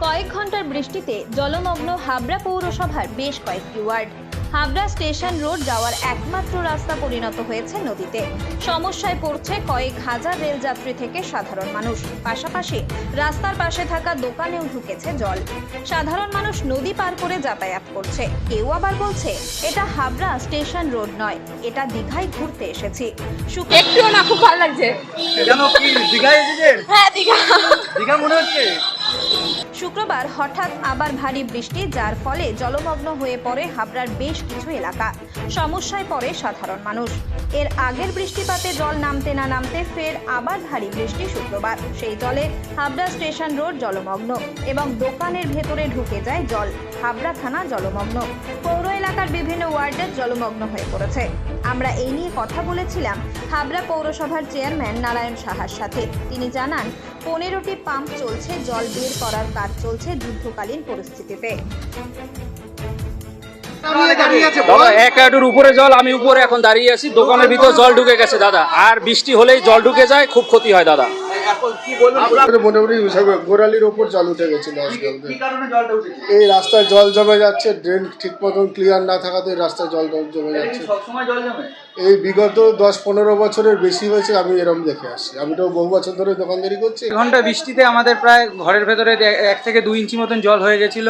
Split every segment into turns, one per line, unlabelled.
কয়েক ঘণ্টার বৃষ্টিতে জলমগ্ন হাবড়া পৌরসভার বেশ কয়েকটি ওয়ার্ড। হাবড়া স্টেশন রোড যাওয়ার একমাত্র রাস্তা পরিণত হয়েছে নদীতে। সমস্যায় পড়ছে কয়েক হাজার রেলযাত্রী থেকে সাধারণ মানুষ। পাশাপাশি রাস্তার পাশে থাকা দোকানেও ঢুকেছে জল। সাধারণ মানুষ নদী পার করে যাতায়াত করছে। কেউ আবার বলছে এটা হাবড়া স্টেশন রোড নয় এটা দীঘায় ঘুরতে এসেছি। শুক্র-
একটুও না খুব ভালো লাগছে।
কেন কি দীঘায় এসেছেন
হ্যাঁ দীঘা।
দীঘা মনে হচ্ছে?
শুক্রবার হঠাৎ আবার ভারী বৃষ্টি, যার ফলে জলমগ্ন হয়ে পড়ে হাবড়ার বেশ কিছু এলাকা। সমস্যায় পড়ে সাধারণ মানুষ। এর আগের বৃষ্টিপাতে জল নামতে না নামতে ফের আবার ভারী বৃষ্টি শুক্রবার। সেই জলে হাবড়া স্টেশন রোড জলমগ্ন এবং দোকানের ভেতরে ঢুকে যায় জল। হাবড়া থানা জলমগ্ন। পৌর এলাকার বিভিন্ন ওয়ার্ডের জলমগ্ন হয়ে পড়েছে। আমরা এই নিয়ে কথা বলেছিলাম হাবড়া পৌরসভার চেয়ারম্যান নারায়ণ সাহার সাথে। তিনি জানান পনেরোটি পাম্প চলছে জল বের করার কাজ চলছে যুদ্ধকালীন পরিস্থিতিতে।
দাদা এক হাঁটুর উপরে জল আমি উপরে এখন দাঁড়িয়ে আছি। দোকানের ভিতর জল ঢুকে গেছে দাদা। আর বৃষ্টি হলেই জল ঢুকে যায় খুব ক্ষতি হয় দাদা।
মোটামুটি গোড়ালির ওপর জল উঠে গেছিল আজকাল
কি কারণে জলটা উঠেছে?
এই রাস্তায় জল জমে যাচ্ছে ড্রেন ঠিক মতন ক্লিয়ার না থাকাতে রাস্তায় জল জমে যাচ্ছে।
সবসময় জল জমে?
এই বিগত দশ পনেরো বছরের বেশি হয়েছে আমি এরম দেখে আসছি। আমি তো বহু বছর ধরে দোকানদারি করছি।
এক ঘণ্টা বৃষ্টিতে আমাদের প্রায় ঘরের ভেতরে এক থেকে দুই ইঞ্চি মতন জল হয়ে গেছিল।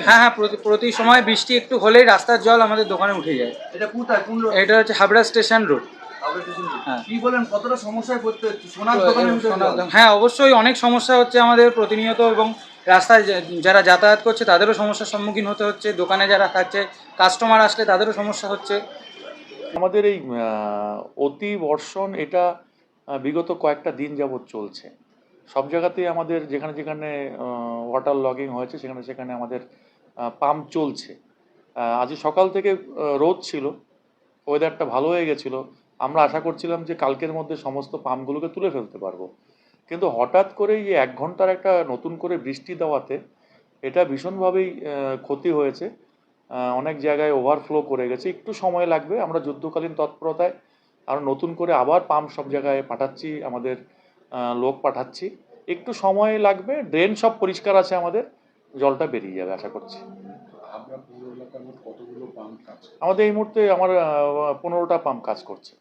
হ্যাঁ হ্যাঁ প্রতি প্রতি সময় বৃষ্টি একটু হলেই রাস্তার জল আমাদের দোকানে উঠে যায়।
এটা কোথায়? কোন রোড?
এটা হচ্ছে হাবড়া স্টেশন রোড। হ্যাঁ। হ্যাঁ অবশ্যই অনেক সমস্যা হচ্ছে আমাদের প্রতিনিয়ত এবং রাস্তায় যারা যাতায়াত করছে তাদেরও সমস্যার সম্মুখীন হতে হচ্ছে। দোকানে যারা খাচ্ছে কাস্টমার আসলে তাদেরও সমস্যা হচ্ছে।
আমাদের এই অতি বর্ষণ এটা বিগত কয়েকটা দিন যাবৎ চলছে। সব জায়গাতেই আমাদের যেখানে যেখানে ওয়াটার লগিং হয়েছে, সেখানে সেখানে আমাদের পাম্প চলছে। আজ সকাল থেকে রোদ ছিল ওয়েদারটা ভালো হয়ে গেছিল। আমরা আশা করছিলাম যে কালকের মধ্যে সমস্ত পাম্পগুলোকে তুলে ফেলতে পারব। কিন্তু হঠাৎ করে এই এক ঘণ্টার একটা নতুন করে বৃষ্টি দেওয়াতে এটা ভীষণভাবেই ক্ষতি হয়েছে। অনেক জায়গায় ওভারফ্লো করে গেছে। একটু সময় লাগবে, আমরা যুদ্ধকালীন তৎপরতায় আরও নতুন করে আবার পাম্প সব জায়গায় পাঠাচ্ছি আমাদের লোক পাঠাচ্ছি। একটু সময় লাগবে, ড্রেন সব পরিষ্কার আছে আমাদের, জলটা বেরিয়ে যাবে, আশা করছি। আমাদের এই মুহূর্তে আমার পনেরোটা পাম্প কাজ করছে।